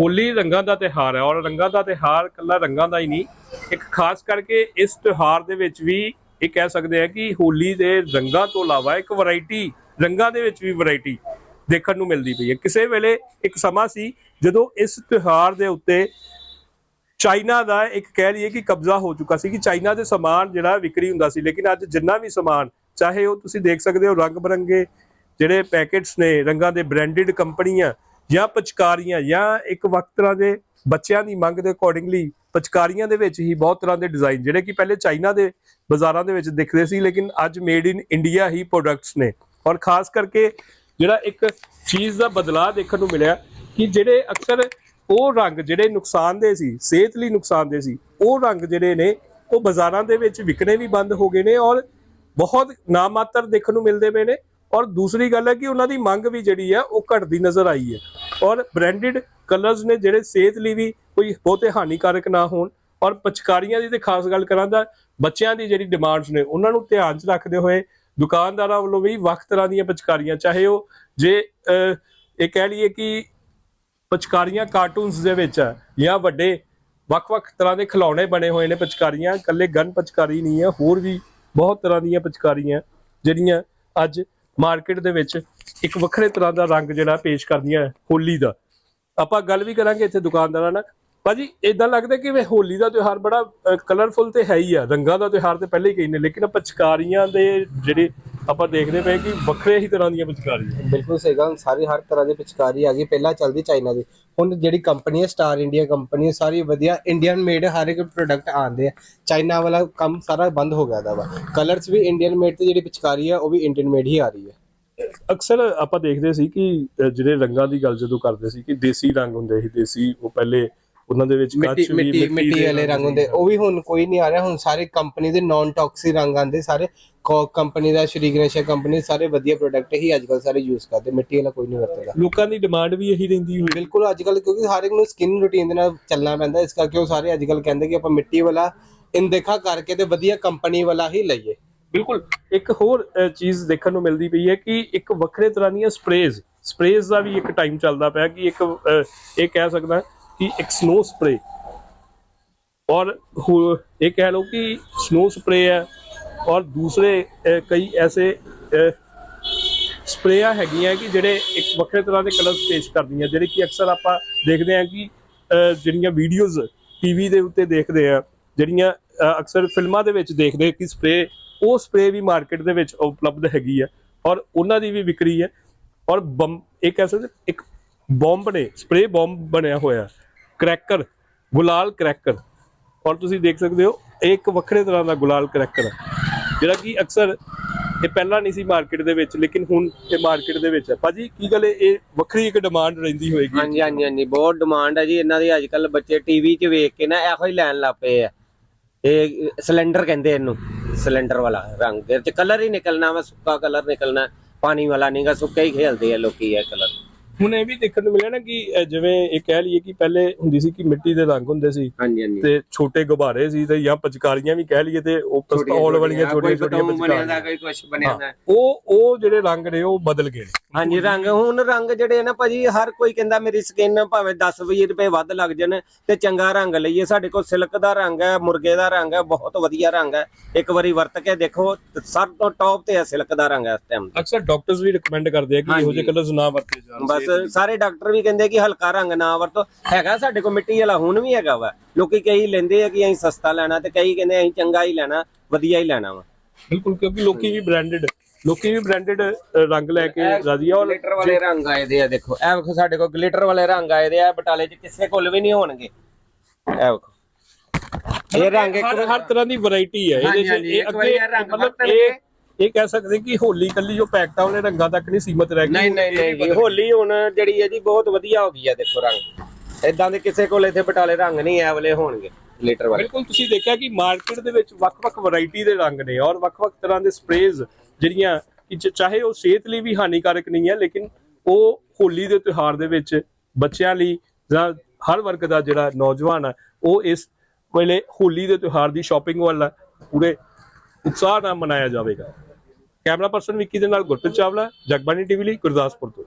ਹੋਲੀ ਰੰਗਾਂ ਦਾ ਤਿਹਾਰ ਹੈ ਔਰ ਰੰਗਾਂ ਦਾ ਤਿਹਾਰ ਕੱਲਾ ਰੰਗਾਂ ਦਾ ਹੀ ਨਹੀਂ, ਇੱਕ ਖਾਸ ਕਰਕੇ ਇਸ ਤਿਉਹਾਰ ਦੇ ਵਿੱਚ ਵੀ ਇਹ ਕਹਿ ਸਕਦੇ ਆ ਕਿ ਹੋਲੀ ਦੇ ਰੰਗਾਂ ਤੋਂ ਇਲਾਵਾ ਇੱਕ ਵੈਰਾਈਟੀ ਰੰਗਾਂ ਦੇ ਵਿੱਚ ਵੀ ਵੈਰਾਈਟੀ ਦੇਖਣ ਨੂੰ ਮਿਲਦੀ ਪਈ ਹੈ। ਕਿਸੇ ਵੇਲੇ ਇੱਕ ਸਮਾਂ ਸੀ ਜਦੋਂ ਇਸ ਤਿਉਹਾਰ ਦੇ ਉੱਤੇ ਚਾਈਨਾ ਦਾ ਇੱਕ ਕਹਿ ਲਈਏ ਕਿ ਕਬਜ਼ਾ ਹੋ ਚੁੱਕਾ ਸੀ ਕਿ ਚਾਈਨਾ ਦੇ ਸਮਾਨ ਜਿਹੜਾ ਵਿਕਰੀ ਹੁੰਦਾ ਸੀ, ਲੇਕਿਨ ਅੱਜ ਜਿੰਨਾ ਵੀ ਸਮਾਨ, ਚਾਹੇ ਉਹ ਤੁਸੀਂ ਦੇਖ ਸਕਦੇ ਹੋ ਰੰਗ ਬਰੰਗੇ ਜਿਹੜੇ ਪੈਕੇਟਸ ਨੇ, ਰੰਗਾਂ ਦੇ ਬ੍ਰਾਂਡਡ ਕੰਪਨੀਆਂ ਜਾਂ ਪਚਕਾਰੀਆਂ, ਜਾਂ ਇੱਕ ਵਕਤ ਤਰ੍ਹਾਂ ਦੇ ਬੱਚਿਆਂ ਦੀ ਮੰਗ ਦੇ ਅਕੋਰਡਿੰਗਲੀ ਪਚਕਾਰੀਆਂ ਦੇ ਵਿੱਚ ਹੀ ਬਹੁਤ ਤਰ੍ਹਾਂ ਦੇ ਡਿਜ਼ਾਈਨ ਜਿਹੜੇ ਕਿ ਪਹਿਲੇ ਚਾਈਨਾ ਦੇ ਬਾਜ਼ਾਰਾਂ ਦੇ ਵਿੱਚ ਦਿਖਦੇ ਸੀ, ਲੇਕਿਨ ਅੱਜ ਮੇਡ ਇਨ ਇੰਡੀਆ ਹੀ ਪ੍ਰੋਡਕਟਸ ਨੇ। ਔਰ ਖਾਸ ਕਰਕੇ ਜਿਹੜਾ ਇੱਕ ਚੀਜ਼ ਦਾ ਬਦਲਾਅ ਦੇਖਣ ਨੂੰ ਮਿਲਿਆ ਕਿ ਜਿਹੜੇ ਅਕਸਰ ਉਹ ਰੰਗ ਜਿਹੜੇ ਨੁਕਸਾਨਦੇ ਸੀ, ਸਿਹਤ ਲਈ ਨੁਕਸਾਨਦੇ ਸੀ, ਉਹ ਰੰਗ ਜਿਹੜੇ ਨੇ, ਉਹ ਬਾਜ਼ਾਰਾਂ ਦੇ ਵਿੱਚ ਵਿਕਣੇ ਵੀ ਬੰਦ ਹੋ ਗਏ ਨੇ ਔਰ ਬਹੁਤ ਨਾਮਾਤਰ ਦੇਖਣ ਨੂੰ ਮਿਲਦੇ ਪਏ ਨੇ। ਔਰ ਦੂਸਰੀ ਗੱਲ ਹੈ ਕਿ ਉਹਨਾਂ ਦੀ ਮੰਗ ਵੀ ਜਿਹੜੀ ਹੈ ਉਹ ਘਟਦੀ ਨਜ਼ਰ ਆਈ ਹੈ। ਔਰ ਬ੍ਰਾਂਡਡ ਕਲਰਸ ਨੇ ਜਿਹੜੇ ਸਿਹਤ ਲਈ ਵੀ ਕੋਈ ਬਹੁਤੇ ਹਾਨੀਕਾਰਕ ਨਾ ਹੋਣ ਔਰ ਪਚਕਾਰੀਆਂ ਦੀ ਤੇ ਖਾਸ ਗੱਲ ਕਰਾਂ ਤਾਂ ਬੱਚਿਆਂ ਦੀ ਜਿਹੜੀ ਡਿਮਾਂਡਸ ਨੇ, ਉਹਨਾਂ ਨੂੰ ਧਿਆਨ 'ਚ ਰੱਖਦੇ ਹੋਏ ਦੁਕਾਨਦਾਰਾਂ ਵੱਲੋਂ ਵੀ ਵੱਖ ਤਰ੍ਹਾਂ ਦੀਆਂ ਪਚਕਾਰੀਆਂ, ਚਾਹੇ ਉਹ ਜੇ ਇਹ ਕਹਿ ਲਈਏ ਕਿ ਪਚਕਾਰੀਆਂ ਕਾਰਟੂਨਸ ਦੇ ਵਿੱਚ ਆ ਜਾਂ ਵੱਡੇ ਵੱਖ-ਵੱਖ ਤਰ੍ਹਾਂ ਦੇ ਖਿਡੌਣੇ ਬਣੇ ਹੋਏ ਨੇ ਪਚਕਾਰੀਆਂ, ਇਕੱਲੇ ਗਨ ਪਚਕਾਰੀ ਨਹੀਂ ਹੈ ਹੋਰ ਵੀ ਬਹੁਤ ਤਰ੍ਹਾਂ ਦੀਆਂ ਪਚਕਾਰੀਆਂ ਜਿਹੜੀਆਂ ਅੱਜ ਮਾਰਕੀਟ ਦੇ ਵਿੱਚ ਇੱਕ ਵੱਖਰੇ ਤਰ੍ਹਾਂ ਦਾ ਰੰਗ ਜਿਹੜਾ ਪੇਸ਼ ਕਰਦੀਆਂ ਹੈ, ਹੋਲੀ ਦਾ। ਆਪਾਂ ਗੱਲ ਵੀ ਕਰਾਂਗੇ ਇੱਥੇ ਦੁਕਾਨਦਾਰਾਂ ਨਾਲ। ਭਾਜੀ ਇਦਾਂ ਲੱਗਦਾ ਕਿ ਵੇ ਹੋਲੀ ਦਾ ਤਿਉਹਾਰ ਬੜਾ ਕਲਰਫੁਲ ਤੇ ਹੈ ਹੀ ਆ। ਰੰਗਾਂ ਦਾ ਤਿਉਹਾਰ ਤੇ ਪਹਿਲੇ ਹੀ ਕਹੀ ਨੇ ਲੇਕਿਨ ਪਚਕਾਰੀਆਂ ਦੇ ਜਿਹੜੇ ਆਪਾਂ ਦੇਖਦੇ ਪਏ ਕਿ ਵੱਖਰੇ ਹੀ ਤਰ੍ਹਾਂ ਦੀਆਂ ਪਚਕਾਰੀਆਂ ਬਿਲਕੁਲ ਸਹੀ ਗੱਲ ਸਾਰੀ ਹਰ ਤਰ੍ਹਾਂ ਦੀ ਪਿਚਕਾਰੀ ਆ ਗਈ। ਪਹਿਲਾਂ ਚੱਲਦੀ ਚਾਈਨਾ ਦੀ। ਹੁਣ ਜਿਹੜੀ ਕੰਪਨੀ ਹੈ ਸਟਾਰ ਇੰਡੀਆ ਕੰਪਨੀ ਸਾਰੀ ਵਧੀਆ ਇੰਡੀਅਨ ਮੇਡ ਹਰ ਇੱਕ ਪ੍ਰੋਡਕਟ ਆਉਂਦੇ ਆ। ਚਾਈਨਾ ਵਾਲਾ ਕੰਮ ਸਾਰਾ ਬੰਦ ਹੋ ਗਿਆ ਦਾ ਵਾ। ਕਲਰਸ ਵੀ ਇੰਡੀਅਨ ਮੇਡ ਤੇ ਜਿਹੜੀ ਪਿਚਕਾਰੀ ਹੈ ਉਹ ਵੀ ਇੰਡੀਅਨ ਮੇਡ ਹੀ ਆ ਰਹੀ ਹੈ। ਅਕਸਰ ਆਪਾਂ ਦੇਖਦੇ ਸੀ ਕਿ ਜਿਹੜੇ ਰੰਗਾਂ ਦੀ ਗੱਲ ਜਦੋਂ ਕਰਦੇ ਸੀ ਕਿ ਦੇਸੀ ਰੰਗ ਹੁੰਦੇ ਸੀ ਦੇਸੀ ਉਹ ਪਹਿਲੇ ਉਹਨਾਂ ਦੇ ਵਿੱਚ ਮਿੱਟੀ ਕੱਚ ਵੀ ਮਿੱਟੀ ਮਿੱਟੀ ਵਾਲੇ ਰੰਗ ਹੁੰਦੇ ਉਹ ਵੀ ਹੁਣ ਕੋਈ ਨਹੀਂ ਆ ਰਿਹਾ। ਹੁਣ ਸਾਰੇ ਕੰਪਨੀ ਦੇ ਨਾਨ ਟੌਕਸੀ ਰੰਗ ਆਉਂਦੇ। ਸਾਰੇ ਕੰਪਨੀ ਦਾ ਸ਼੍ਰੀ ਗਣੇਸ਼ਾ ਕੰਪਨੀ ਸਾਰੇ ਵਧੀਆ ਪ੍ਰੋਡਕਟ ਹੀ ਅੱਜ ਕੱਲ ਸਾਰੇ ਯੂਜ਼ ਕਰਦੇ। ਮਿੱਟੀ ਵਾਲਾ ਕੋਈ ਨਹੀਂ ਵਰਤਦਾ। ਲੋਕਾਂ ਦੀ ਡਿਮਾਂਡ ਵੀ ਇਹੀ ਰਹਿੰਦੀ ਹੋਈ। ਬਿਲਕੁਲ ਅੱਜ ਕੱਲ ਕਿਉਂਕਿ ਹਰ ਇੱਕ ਨੂੰ ਸਕਿਨ ਰੂਟੀਨ ਦੇ ਨਾਲ ਚੱਲਣਾ ਪੈਂਦਾ। ਇਸ ਕਰਕੇ ਉਹ ਸਾਰੇ ਅੱਜ ਕੱਲ ਕਹਿੰਦੇ ਕਿ ਆਪਾਂ ਮਿੱਟੀ ਵਾਲਾ ਇਨਦੇਖਾ ਕਰਕੇ ਤੇ ਵਧੀਆ ਕੰਪਨੀ ਵਾਲਾ ਹੀ ਲਈਏ। ਬਿਲਕੁਲ। ਇੱਕ ਹੋਰ ਚੀਜ਼ ਦੇਖਣ ਨੂੰ ਮਿਲਦੀ ਪਈ ਹੈ ਕਿ ਇੱਕ ਵੱਖਰੇ ਤਰ੍ਹਾਂ ਦੀਆਂ ਸਪਰੇਜ਼ ਸਪਰੇਜ਼ ਦਾ ਵੀ ਇੱਕ ਟਾਈਮ ਚੱਲਦਾ ਪਿਆ ਕਿ ਇੱਕ ਇਹ ਕਹਿ ਸਕਦਾ ਕਿ ਇੱਕ ਸਨੋ ਸਪਰੇ ਔਰ ਹੋ- ਇਹ ਕਹਿ ਲਓ ਕਿ ਸਨੋ ਸਪਰੇ ਹੈ। ਔਰ ਦੂਸਰੇ ਅਹ, ਸਪਰੇਆਂ ਹੈਗੀਆਂ ਕਿ ਜਿਹੜੇ ਇੱਕ ਵੱਖਰੇ ਤਰ੍ਹਾਂ ਦੇ ਕਲਰਸ ਪੇਸ਼ ਕਰਦੀਆਂ ਜਿਹੜੇ ਕਿ ਅਕਸਰ ਆਪਾਂ ਦੇਖਦੇ ਹਾਂ ਕਿ ਜਿਹੜੀਆਂ ਵੀਡੀਓਜ਼ ਟੀਵੀ ਦੇ ਉੱਤੇ ਦੇਖਦੇ ਆ ਜਿਹੜੀਆਂ ਅਕਸਰ ਫਿਲਮਾਂ ਦੇ ਵਿੱਚ ਦੇਖਦੇ ਕਿ ਸਪਰੇ ਉਹ ਸਪਰੇ ਵੀ ਮਾਰਕੀਟ ਦੇ ਵਿੱਚ ਉਪਲਬਧ ਹੈਗੀ ਹੈ। ਔਰ ਉਹਨਾਂ ਦੀ ਵੀ ਵਿਕਰੀ ਹੈ। ਔਰ ਬੰਬ ਇਹ ਕਹਿ ਸਕਦੇ ਇੱਕ ਬੰਬ ਨੇ ਸਪਰੇ ਬੰਬ ਬਣਿਆ ਹੋਇਆ। ਕ੍ਰੈਕਰ ਗੁਲਾਲ ਕ੍ਰੈਕਰ ਔਰ ਤੁਸੀਂ ਦੇਖ ਸਕਦੇ ਹੋ, ਇਹ ਇੱਕ ਵੱਖਰੇ ਤਰ੍ਹਾਂ ਦਾ ਗੁਲਾਲ ਕ੍ਰੈਕਰ ਹੈ ਜਿਹੜਾ ਕਿ ਅਕਸਰ ਇਹ ਪਹਿਲਾਂ ਨਹੀਂ ਸੀ ਮਾਰਕੀਟ ਦੇ ਵਿੱਚ, ਲੇਕਿਨ ਹੁਣ ਇਹ ਮਾਰਕੀਟ ਦੇ ਵਿੱਚ ਹੈ ਭਾਜੀ, ਕੀ ਗੱਲ ਇਹ- ਇਹ ਵੱਖਰੀ ਇੱਕ ਡਿਮਾਂਡ ਰਹਿੰਦੀ ਹੋਏਗੀ? ਹਾਂਜੀ ਹਾਂਜੀ ਹਾਂਜੀ, ਬਹੁਤ ਡਿਮਾਂਡ ਹੈ ਜੀ। ਇਹਨਾਂ ਦੀ ਅੱਜ ਕੱਲ ਬੱਚੇ ਟੀਵੀ 'ਚ ਵੇਖ ਕੇ ਨਾ ਇਹੋ ਹੀ ਲੈਣ ਲੱਗ ਪਏ ਆ। ਇਹ ਸਿਲੰਡਰ ਕਹਿੰਦੇ ਇਹਨੂੰ, ਸਿਲੰਡਰ ਵਾਲਾ ਰੰਗ। ਇਹਦੇ ਕਲਰ ਹੀ ਨਿਕਲਣਾ ਵਾ, ਸੁੱਕਾ ਕਲਰ ਨਿਕਲਣਾ। ਪਾਣੀ ਵਾਲਾ ਨਹੀਂਗਾ ਸੁੱਕਾ ਹੀ ਖੇਲਦੇ ਆ ਲੋਕੀ ਇਹ ਕਲਰ ਹੁਣ ਇਹ ਵੀ ਦੇਖਣ ਨੂੰ ਮਿਲਿਆ ਨਾ ਕਿ ਜਿਵੇਂ ਇਹ ਕਹਿ ਲਈਏ ਕਿ ਪਹਿਲੇ ਹੁੰਦੀ ਸੀ ਕਿ ਮਿੱਟੀ ਦੇ ਰੰਗ ਹੁੰਦੇ ਸੀ ਹਾਂਜੀ ਹਾਂਜੀ। ਤੇ ਛੋਟੇ ਗੁਬਾਰੇ ਸੀ ਤੇ ਜਾਂ ਪਚਕਾਰੀਆਂ ਵੀ ਕਹਿ ਲਈਏ ਤੇ ਉਹ ਪਿਸਤੌਲ ਵਾਲੀਆਂ ਛੋਟੀਆਂ ਛੋਟੀਆਂ ਪਚਕਾਰੀਆਂ। ਕੋਈ ਕੁਝ ਬਣਿਆ ਦਾ। ਉਹ ਉਹ ਜਿਹੜੇ ਰੰਗ ਨੇ ਉਹ ਬਦਲ ਗਏ ਹਾਂਜੀ ਰੰਗ ਹੁਣ ਰੰਗ ਜਿਹੜੇ ਨਾ ਭਾਜੀ ਹਰ ਕੋਈ ਕਹਿੰਦਾ ਮੇਰੀ ਸਕਿਨ ਭਾਵੇਂ 10 20 ਰੁਪਏ ਵੱਧ ਲੱਗ ਜਾਣ ਤੇ ਚੰਗਾ ਰੰਗ ਲਈਏ। ਸਾਡੇ ਕੋਲ ਸਿਲਕ ਦਾ ਰੰਗ ਹੈ ਮੁਰਗੇ ਦਾ ਰੰਗ ਹੈ ਬਹੁਤ ਵਧੀਆ ਰੰਗ ਹੈ। ਇੱਕ ਵਾਰੀ ਵਰਤ ਕੇ ਦੇਖੋ ਸਭ ਤੋਂ ਟੌਪ ਤੇ ਹੈ ਸਿਲਕ ਦਾ ਰੰਗ ਹੈ ਇਸ ਟਾਈਮ ਅਕਸਰ ਡਾਕਟਰਸ ਵੀ ਰეკਮੈਂਡ ਕਰਦੇ ਆ ਕਿ ਇਹੋ ਜਿਹੇ। ਕਲਰਸ ਨਾ ਵਰਤੇ ਜਾਣ। ਬਸ ਸਾਰੇ ਡਾਕਟਰ ਵੀ ਕਹਿੰਦੇ ਕਿ ਹਲਕਾ ਰੰਗ ਨਾ ਵਰਤੋ। ਹੈਗਾ ਸਾਡੇ ਕੋਲ ਮਿੱਟੀ ਵਾਲਾ ਹੁਣ ਵੀ ਹੈਗਾ ਵਾ। ਲੋਕੀ ਕਈ ਲੈਂਦੇ ਆ ਕਿ ਅਸੀਂ ਸਸਤਾ ਲੈਣਾ ਤੇ ਕਈ ਕਹਿੰਦੇ ਅਸੀਂ ਚੰਗਾ ਹੀ ਲੈਣਾ ਵਧੀਆ ਹੀ ਲੈਣਾ ਵਾ। ਬਿਲਕੁਲ ਕਿਉਂਕਿ ਲੋਕੀ ਵੀ ਬ੍ਰਾਂਡਡ ਲੋਕੀ ਵੀ ਬ੍ਰਾਂਡਡ ਰੰਗ ਲੈ ਕੇ ਰਾਜੀ ਆ ਔਰ ਗਲਿਟਰ ਵਾਲੇ ਰੰਗ ਆਏ ਦੇ ਆ ਦੇਖੋ। ਇਹ ਵੇਖੋ ਸਾਡੇ ਕੋਲ ਗਲਿਟਰ ਵਾਲੇ ਰੰਗ ਆਏ ਦੇ ਆ ਬਟਾਲੇ 'ਚ ਕਿਸੇ ਕੋਲ ਵੀ ਨਹੀਂ ਹੋਣਗੇ। ਇਹ ਵੇਖੋ। ਇਹ ਰੰਗ ਇੱਕ ਹਰ ਤਰ੍ਹਾਂ ਦੀ ਵੈਰਾਈਟੀ ਹੈ ਇਹਦੇ ਚ ਇਹ ਰੰਗ ਮਤਲਬ। ਇਹ ਇਹ ਕਹਿ ਸਕਦੇ ਕਿ ਹੋਲੀ ਕੱਲੀ ਜੋ ਪੈਕਟਾਂ ਵਾਲੇ ਰੰਗਾਂ ਤੱਕ ਨਹੀਂ ਸੀਮਤ ਰਹਿ ਗਈ। ਨਹੀਂ ਨਹੀਂ ਨਹੀਂ ਜੀ ਹੋਲੀ ਹੁਣ ਜਿਹੜੀ ਹੈ ਜੀ ਬਹੁਤ ਵਧੀਆ ਹੋ ਗਈ ਆ ਦੇਖੋ ਰੰਗ। ਇਦਾਂ ਦੇ ਕਿਸੇ ਕੋਲ ਇੱਥੇ ਬਟਾਲੇ ਰੰਗ ਨਹੀਂ ਐ ਵਾਲੇ ਹੋਣਗੇ ਗਲਿਟਰ ਵਾਲੇ। ਬਿਲਕੁਲ ਤੁਸੀਂ ਦੇਖਿਆ ਕਿ ਮਾਰਕੀਟ ਦੇ ਵਿੱਚ ਵੱਖ-ਵੱਖ ਵੈਰਾਈਟੀ ਦੇ ਰੰਗ ਨੇ ਔਰ ਵੱਖ-ਵੱਖ ਤਰ੍ਹਾਂ ਦੇ ਸਪਰੇਜ਼ ਜਿਹੜੀਆਂ ਕਿ ਚ- ਚਾਹੇ ਉਹ ਸਿਹਤ ਲਈ ਵੀ ਹਾਨੀਕਾਰਕ ਨਹੀਂ ਹੈ ਲੇਕਿਨ ਉਹ ਹੋਲੀ ਦੇ ਤਿਉਹਾਰ ਦੇ ਵਿੱਚ ਬੱਚਿਆਂ ਲਈ ਜਾਂ ਹਰ ਵਰਗ ਦਾ ਜਿਹੜਾ ਨੌਜਵਾਨ ਹੈ ਉਹ ਇਸ ਵੇਲੇ ਹੋਲੀ ਦੇ ਤਿਉਹਾਰ ਦੀ ਸ਼ਾਪਿੰਗ ਵੱਲ ਪੂਰੇ ਉਤਸ਼ਾਹ ਨਾਲ ਮਨਾਇਆ ਜਾਵੇਗਾ। ਕੈਮਰਾ ਪਰਸਨ ਵਿੱਕੀ ਦੇ ਨਾਲ ਗੁਰਪ੍ਰੀਤ ਚਾਵਲਾ ਜਗਬਾਣੀ ਟੀਵੀ ਲਈ ਗੁਰਦਾਸਪੁਰ ਤੋਂ।